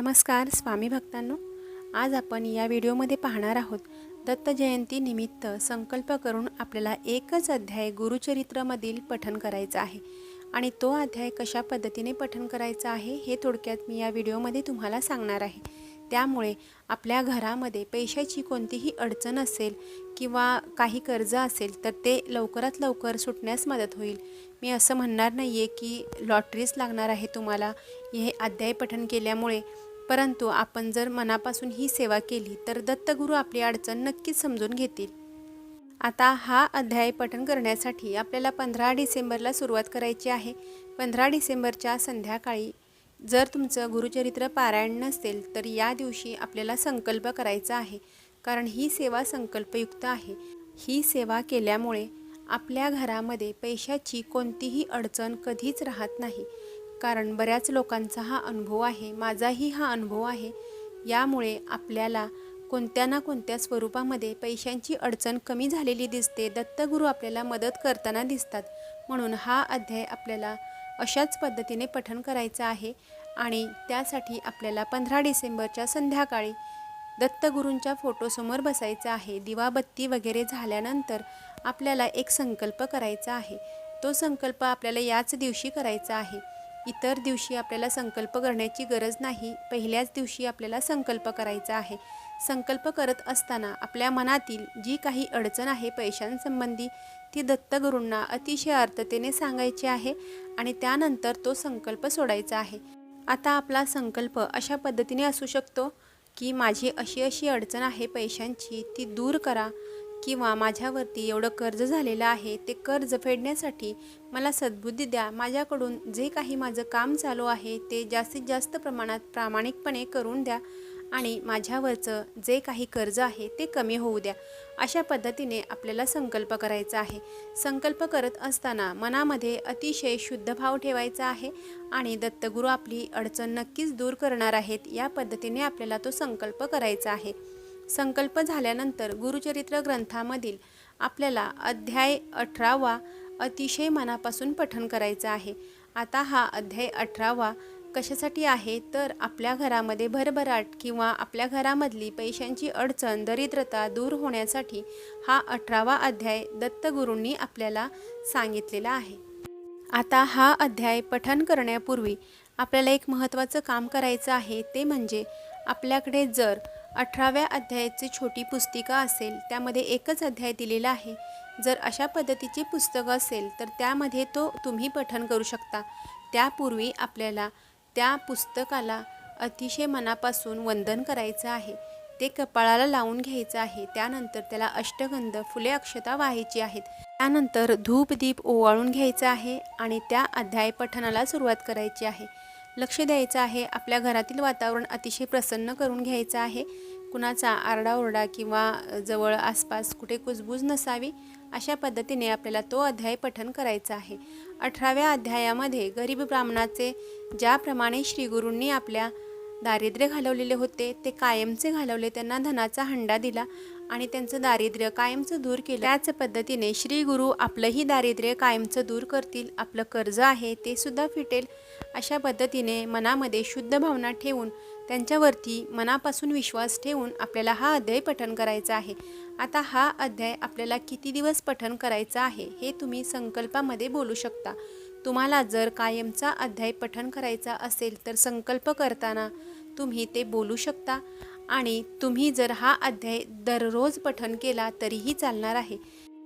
नमस्कार स्वामी भक्तांनो. आज आपण या व्हिडिओमध्ये पाहणार आहोत दत्त जयंतीनिमित्त संकल्प करून आपल्याला एकच अध्याय गुरुचरित्रमधील पठन करायचं आहे. आणि तो अध्याय कशा पद्धतीने पठन करायचा आहे हे थोडक्यात मी या व्हिडिओमध्ये तुम्हाला सांगणार आहे. त्यामुळे आपल्या घरामध्ये पैशाची कोणतीही अडचण असेल किंवा काही कर्ज असेल तर ते लवकरात लवकर सुटण्यास मदत होईल. मी असं म्हणणार नाही आहे की लॉटरीच लागणार आहे तुम्हाला. हे अध्याय पठन केल्यामुळे परंतु आपण जर मनापासून ही सेवा केली तर दत्तगुरू आपली अडचण नक्कीच समजून घेतील. आता हा अध्याय पठन करण्यासाठी आपल्याला पंधरा डिसेंबरला सुरुवात करायची आहे. पंधरा डिसेंबरच्या संध्याकाळी जर तुमचं गुरुचरित्र पारायण नसेल तर या दिवशी आपल्याला संकल्प करायचा आहे. कारण ही सेवा संकल्पयुक्त आहे. ही सेवा केल्यामुळे आपल्या घरामध्ये पैशाची कोणतीही अडचण कधीच राहत नाही. कारण बऱ्याच लोकांचा हा अनुभव आहे माझाही हा अनुभव आहे. यामुळे आपल्याला कोणत्या ना कोणत्या स्वरूपामध्ये पैशांची अडचण कमी झालेली दिसते दत्तगुरू आपल्याला मदत करताना दिसतात. म्हणून हा अध्याय आपल्याला अशाच पद्धतीने पठण करायचं आहे आणि त्यासाठी आपल्याला पंधरा डिसेंबरच्या संध्याकाळी दत्तगुरूंच्या फोटोसमोर बसायचं आहे. दिवाबत्ती वगैरे झाल्यानंतर आपल्याला एक संकल्प करायचा आहे. तो संकल्प आपल्याला याच दिवशी करायचा आहे. इतर दिवशी आपल्याला संकल्प करण्याची गरज नाही. पहिल्याच दिवशी आपल्याला संकल्प करायचा आहे. संकल्प करत असताना आपल्या मनातील जी काही अडचण आहे पैशांसंबंधी ती दत्तगुरूंना अतिशय अर्थतेने सांगायची आहे आणि त्यानंतर तो संकल्प सोडायचा आहे. आता आपला संकल्प अशा पद्धतीने असू शकतो की माझी अशी अशी अडचण आहे पैशांची ती दूर करा. किंवा माझ्यावरती एवढं कर्ज झालेलं आहे ते कर्ज फेडण्यासाठी मला सद्बुद्धी द्या. माझ्याकडून जे काही माझं काम चालू आहे ते जास्तीत जास्त प्रमाणात प्रामाणिकपणे करून द्या आणि माझ्यावरचं जे काही कर्ज आहे ते कमी होऊ द्या. अशा पद्धतीने आपल्याला संकल्प करायचा आहे. संकल्प करत असताना मनामध्ये अतिशय शुद्ध भाव ठेवायचा आहे आणि दत्तगुरू आपली अडचण नक्कीच दूर करणार आहेत या पद्धतीने आपल्याला तो संकल्प करायचा आहे. संकल्प झाल्यानंतर गुरुचरित्र ग्रंथामधील आपल्याला अध्याय अठरावा अतिशय मनापासून पठन करायचं आहे. आता हा अध्याय अठरावा कशासाठी आहे? तर आपल्या घरामध्ये भरभराट किंवा आपल्या घरामधली पैशांची अडचण दरिद्रता दूर होण्यासाठी हा अठरावा अध्याय दत्तगुरूंनी आपल्याला सांगितलेला आहे. आता हा अध्याय पठन करण्यापूर्वी आपल्याला एक महत्त्वाचं काम करायचं आहे. ते म्हणजे आपल्याकडे जर अठराव्या अध्यायाची छोटी पुस्तिका असेल त्यामध्ये एकच अध्याय दिलेला आहे. जर अशा पद्धतीची पुस्तकं असेल तर त्यामध्ये तो तुम्ही पठन करू शकता. त्यापूर्वी आपल्याला त्या पुस्तकाला अतिशय मनापासून वंदन करायचं आहे. ते कपाळाला लावून घ्यायचं आहे. त्यानंतर त्याला अष्टगंध फुले अक्षता व्हायची आहेत. त्यानंतर धूप दीप ओवाळून घ्यायचं आहे आणि त्या अध्याय पठणाला सुरुवात करायची आहे. लक्ष द्यायचं आहे आपल्या घरातील वातावरण अतिशय प्रसन्न करून घ्यायचं आहे. कुणाचा आरडाओरडा किंवा जवळ आसपास कुठे कुजबूज नसावी अशा पद्धतीने आपल्याला तो अध्याय पठन करायचा आहे. अठराव्या अध्यायामध्ये गरीब ब्राह्मणाचे ज्याप्रमाणे श्रीगुरूंनी आपल्या दारिद्र्य घालवलेले होते ते कायमचे घालवले त्यांना धनाचा हंडा दिला. आणि त्यांचं दारिद्र्य कायमचं दूर केलं. त्याच पद्धतीने श्री गुरु आपलंही दारिद्र्य कायमचं दूर करतील आपलं कर्ज आहे ते सुद्धा फिटेल अशा पद्धतीने मनामध्ये शुद्ध भावना ठेवून त्यांच्यावरती मनापासून विश्वास ठेवून आपल्याला हा अध्याय पठन करायचा आहे. आता हा अध्याय आपल्याला किती दिवस पठन करायचा आहे हे तुम्ही संकल्पामध्ये बोलू शकता. तुम्हाला जर कायमचा अध्याय पठन करायचा असेल तर संकल्प करताना तुम्ही ते बोलू शकता. आणि तुम्ही जर हा अध्याय दररोज पठन केला तरीही चालणार आहे.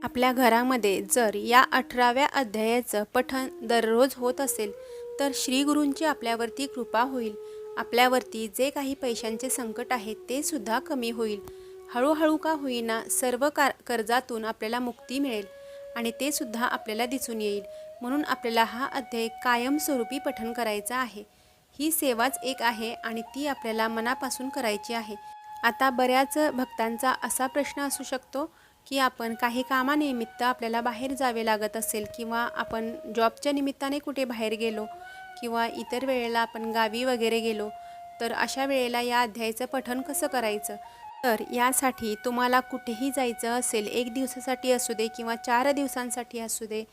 आपल्या घरामध्ये जर या अठराव्या अध्यायाचं पठन दररोज होत असेल तर श्रीगुरूंची आपल्यावरती कृपा होईल. आपल्यावरती जे काही पैशांचे संकट आहे ते सुद्धा कमी होईल. हळूहळू का होईना सर्व कार कर्जातून आपल्याला मुक्ती मिळेल आणि ते सुद्धा आपल्याला दिसून येईल. म्हणून आपल्याला हा अध्याय कायमस्वरूपी पठन करायचा आहे. ही सेवाच एक आहे आणि ती आपल्याला मनापासून करायची आहे. आता बऱ्याच भक्तांचा असा प्रश्न असू शकतो की आपण काही कामानिमित्त आपल्याला बाहेर जावे लागत असेल किंवा आपण जॉबच्या निमित्ताने कुठे बाहेर गेलो किंवा इतर वेळेला आपण गावी वगैरे गेलो तर अशा वेळेला या अध्यायाचं पठण कसं करायचं? तर यासाठी तुम्हाला कुठेही जायचं असेल एक दिवसासाठी असू दे किंवा चार दिवसांसाठी असू दे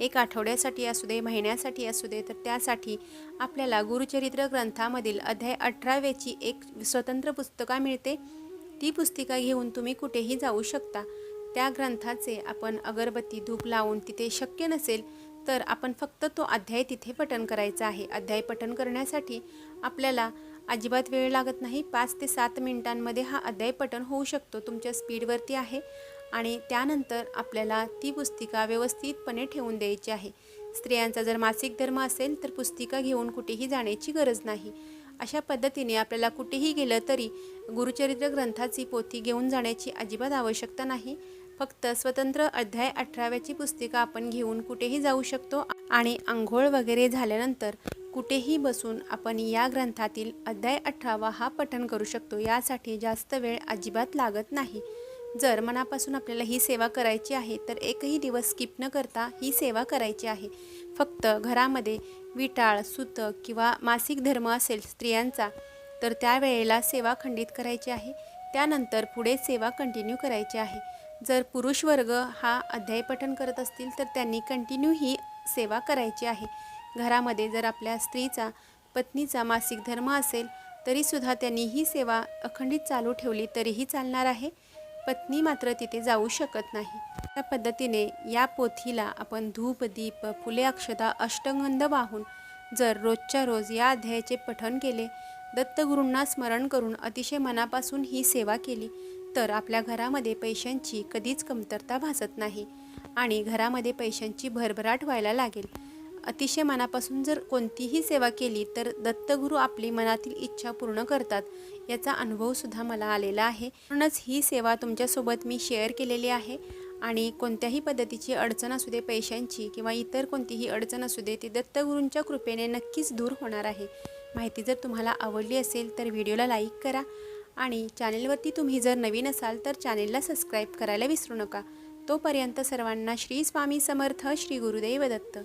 एक आठवड्यासाठी असू दे महिन्यासाठी असू दे तर त्यासाठी आपल्याला गुरुचरित्र ग्रंथामधील अध्याय अठराव्याची एक स्वतंत्र पुस्तका मिळते. ती पुस्तिका घेऊन तुम्ही कुठेही जाऊ शकता. त्या ग्रंथाचे आपण अगरबत्ती धूप लावून तिथे शक्य नसेल तर आपण फक्त तो अध्याय तिथे पठण करायचा आहे. अध्याय पठण करण्यासाठी आपल्याला अजिबात वेळ लागत नाही. पाच ते सात मिनिटांमध्ये हा अध्याय पठण होऊ शकतो. तुमच्या स्पीडवरती आहे. आणि त्यानंतर आपल्याला ती पुस्तिका व्यवस्थितपणे ठेवून द्यायची आहे. स्त्रियांचा जर मासिक धर्म असेल तर पुस्तिका घेऊन कुठेही जाण्याची गरज नाही. अशा पद्धतीने आपल्याला कुठेही गेलं तरी गुरुचरित्र ग्रंथाची पोथी घेऊन जाण्याची अजिबात आवश्यकता नाही. फक्त स्वतंत्र अध्याय अठराव्याची पुस्तिका आपण घेऊन कुठेही जाऊ शकतो आणि आंघोळ वगैरे झाल्यानंतर कुठेही बसून आपण या ग्रंथातील अध्याय अठरावा हा पठण करू शकतो. यासाठी जास्त वेळ अजिबात लागत नाही. जर मनापासून आपल्याला ही सेवा करायची आहे तर एकही दिवस स्किप न करता ही सेवा करायची आहे. फक्त घरामध्ये विटाळ सुतक किंवा मासिक धर्म असेल स्त्रियांचा तर त्यावेळेला सेवा खंडित करायची आहे. त्यानंतर पुढे सेवा कंटिन्यू करायची आहे. जर पुरुष वर्ग हा अध्याय पठण करत असतील तर त्यांनी कंटिन्यू ही सेवा करायची आहे. घरामध्ये जर आपल्या स्त्रीचा पत्नीचा मासिक धर्म असेल तरीसुद्धा त्यांनी ही सेवा अखंडित चालू ठेवली तरीही चालणार आहे. पत्नी मात्र तिथे जाऊ शकत नाही. त्या पद्धतीने या पोथीला आपण धूप दीप फुले अक्षता अष्टगंध वाहून जर रोजच्या रोज या अध्यायाचे पठण केले दत्तगुरूंना स्मरण करून अतिशय मनापासून ही सेवा केली तर आपल्या घरामध्ये पैशांची कधीच कमतरता भासत नाही आणि घरामध्ये पैशांची भरभराट व्हायला लागेल. अतिशय मनापासून जर कोणतीही सेवा केली तर दत्तगुरू आपली मनातील इच्छा पूर्ण करतात. याचा अनुभवसुद्धा मला आलेला आहे. म्हणूनच ही सेवा तुमच्यासोबत मी शेअर केलेली आहे. आणि कोणत्याही पद्धतीची अडचण असू दे पैशांची किंवा इतर कोणतीही अडचण असू दे ती दत्तगुरूंच्या कृपेने नक्कीच दूर होणार आहे. माहिती जर तुम्हाला आवडली असेल तर व्हिडिओला लाईक करा. आणि चॅनेलवरती तुम्ही जर नवीन असाल तर चॅनेलला सबस्क्राईब करायला विसरू नका. तोपर्यंत सर्वांना श्री स्वामी समर्थ श्री गुरुदेव दत्त.